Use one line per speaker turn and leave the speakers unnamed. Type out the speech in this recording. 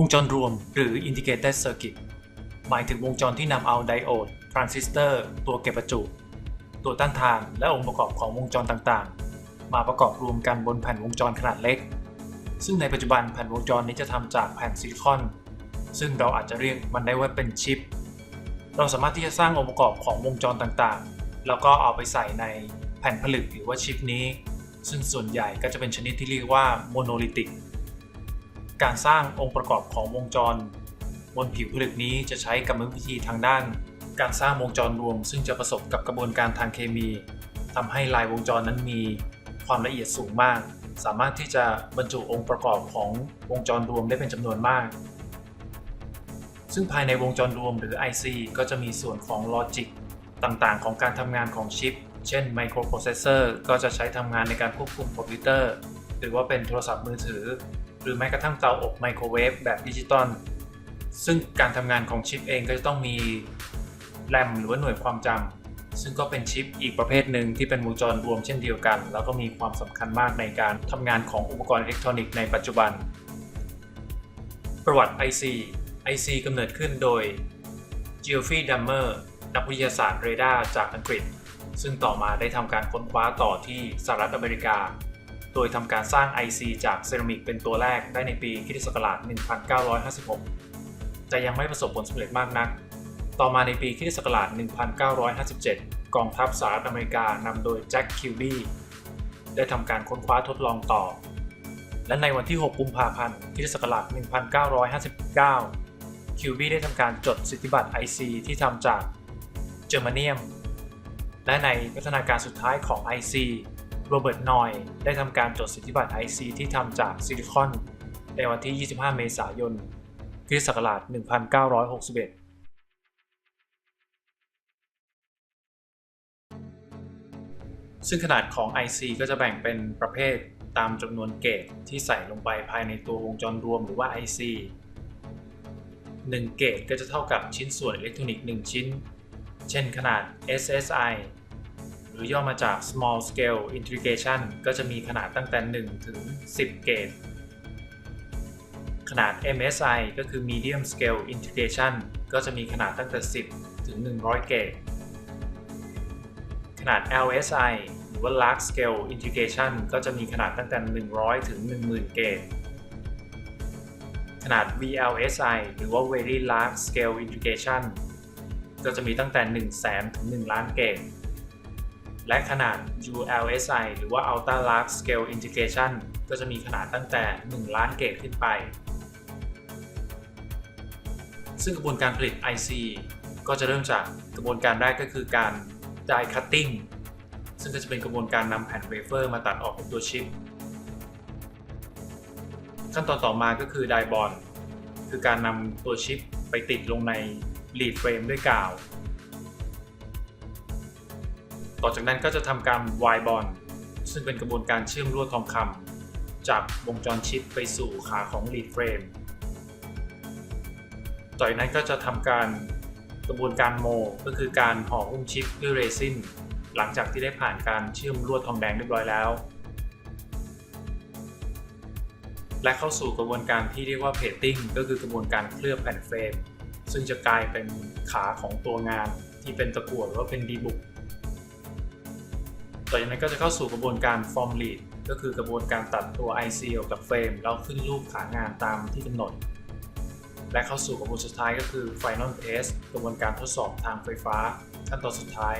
วงจรรวมหรือ Integrated Circuit หมายถึงวงจรที่นำเอาไดโอด ทรานซิสเตอร์ ตัวเก็บประจุ ตัวต้านทานและองค์ประกอบของวงจรต่างๆ มาประกอบรวมกันบนแผ่นวงจรขนาดเล็ก ซึ่งในปัจจุบันแผ่นวงจรนี้จะทำจากแผ่นซิลิคอน ซึ่งเราอาจจะเรียกมันได้ว่าเป็นชิป เราสามารถที่จะสร้างองค์ประกอบของวงจรต่างๆ แล้วก็เอาไปใส่ในแผ่นผลึกหรือว่าชิปนี้ ซึ่งส่วนใหญ่ก็จะเป็นชนิดที่เรียกว่าโมโนลิติก การสร้างองค์ประกอบของวงจร บนผิวผลึกนี้จะใช้กรรมวิธีทางด้าน การสร้างวงจรรวม ซึ่งจะประสบกับกระบวนการทางเคมีทำให้ลายวงจรนั้นมีความละเอียดสูงมาก สามารถที่จะบรรจุองค์ประกอบของวงจรรวมได้เป็นจำนวนมาก ซึ่งภายในวงจรรวมหรือ IC ก็จะมีส่วนของลอจิกต่างๆ ของการทำงานของชิป เช่นไมโครโปรเซสเซอร์ก็จะใช้ทำงานในการควบคุมคอมพิวเตอร์ หรือว่าเป็นโทรศัพท์มือถือ หรือแม้กระทั่งเตาอบไมโครเวฟแบบดิจิตอลซึ่งการทำงานของชิปเองก็จะต้องมีแรมหรือว่าหน่วยความจำซึ่งก็เป็นชิปอีกประเภทหนึ่งที่เป็นวงจรรวมเช่นเดียวกัน แล้วก็มีความสำคัญมากในการทำงานของอุปกรณ์อิเล็กทรอนิกส์ในปัจจุบัน ประวัติ IC IC กำเนิดขึ้นโดย Geoffrey Dahmer นักวิทยาศาสตร์เรดาร์จากอังกฤษ ซึ่งต่อมาได้ทำการค้นคว้าต่อที่สหรัฐอเมริกา ดยทำการสร้าง IC จากเซรามิกเป็นตัวแรกได้ในปีคริสตศักราช 1956 แต่ยังไม่ประสบผลสำเร็จมากนัก ต่อมาในปีคริสตศักราช 1957 กองทัพสหรัฐอเมริกานำโดยแจ็คคิวบีได้ทำการค้นคว้าทดลองต่อ และในวันที่ 6 กุมภาพันธ์คริสตศักราช 1959 คิวบีได้ทำการจดสิทธิบัตร IC ที่ทำจากเจอร์มาเนียม และในพัฒนาการสุดท้ายของ IC โรเบิร์ตนอยได้ทำการจดสิทธิบัตร IC ที่ทำจากซิลิคอน ในวันที่ 25 เมษายนคริสตศักราช 1961ซึ่งขนาดของ IC ก็จะแบ่งเป็นประเภทตามจำนวนเกตที่ใส่ลงไปภายในตัววงจรรวมหรือว่า IC 1 เกตก็จะเท่ากับชิ้นส่วนอิเล็กทรอนิกส์ 1 ชิ้น เช่นขนาด SSI รือย่อมาจาก Small Scale Integration ก็จะมีขนาดตั้งแต่ 1 ถึง 10 เกตขนาด MSI ก็คือ Medium Scale Integration ก็จะมีขนาดตั้งแต่ 10 ถึง 100 เกตขนาด LSI หรือว่า Large Scale Integration ก็จะมีขนาดตั้งแต่ 100 ถึง 10,000 เกตขนาด VLSI หรือว่า Very Large Scale Integration ก็จะมีตั้งแต่ 1 0 0 0 0 0 ถึง 1 ล้านเกต และขนาด ULSI หรือว่า Ultra Large Scale Integration ก็จะมีขนาดตั้งแต่ 1 ล้านเกตขึ้นไป ซึ่งกระบวนการผลิต IC ก็จะเริ่มจากกระบวนการแรกก็คือการ die cutting ซึ่งก็จะเป็นกระบวนการนำแผ่นเวเฟอร์มาตัดออกเป็นตัวชิป ขั้นตอนต่อมาก็คือ die bond คือการนำตัวชิปไปติดลงใน lead frame ด้วยกาว ต่อจากนั้นก็จะทำการ wire bond ซึ่งเป็นกระบวนการเชื่อมลวดทองคำจากวงจรชิปไปสู่ขาของ lead frame ต่อจากนั้นก็จะทำการกระบวนการโมก็คือการห่อหุ้มชิปด้วยเรซินหลังจากที่ได้ผ่านการเชื่อมลวดทองแดงเรียบร้อยแล้ว และเข้าสู่กระบวนการที่เรียกว่าเพ t ติ้งก็คือกระบวนการเคลือบแผ่นเฟรม ซึ่งจะกลายเป็นขาของตัวงานที่เป็นตะกั่วหรือว่าเป็นดีบุก ต่อจากนั้นก็จะเข้าสู่กระบวนการฟอร์มลีดก็คือกระบวนการตัดตัว IC ออกจากเฟรมแล้วขึ้นรูปขางานตามที่กำหนด และเข้าสู่กระบวนสุดท้ายก็คือ Final Test กระบวนการทดสอบทางไฟฟ้าขั้นตอนสุดท้าย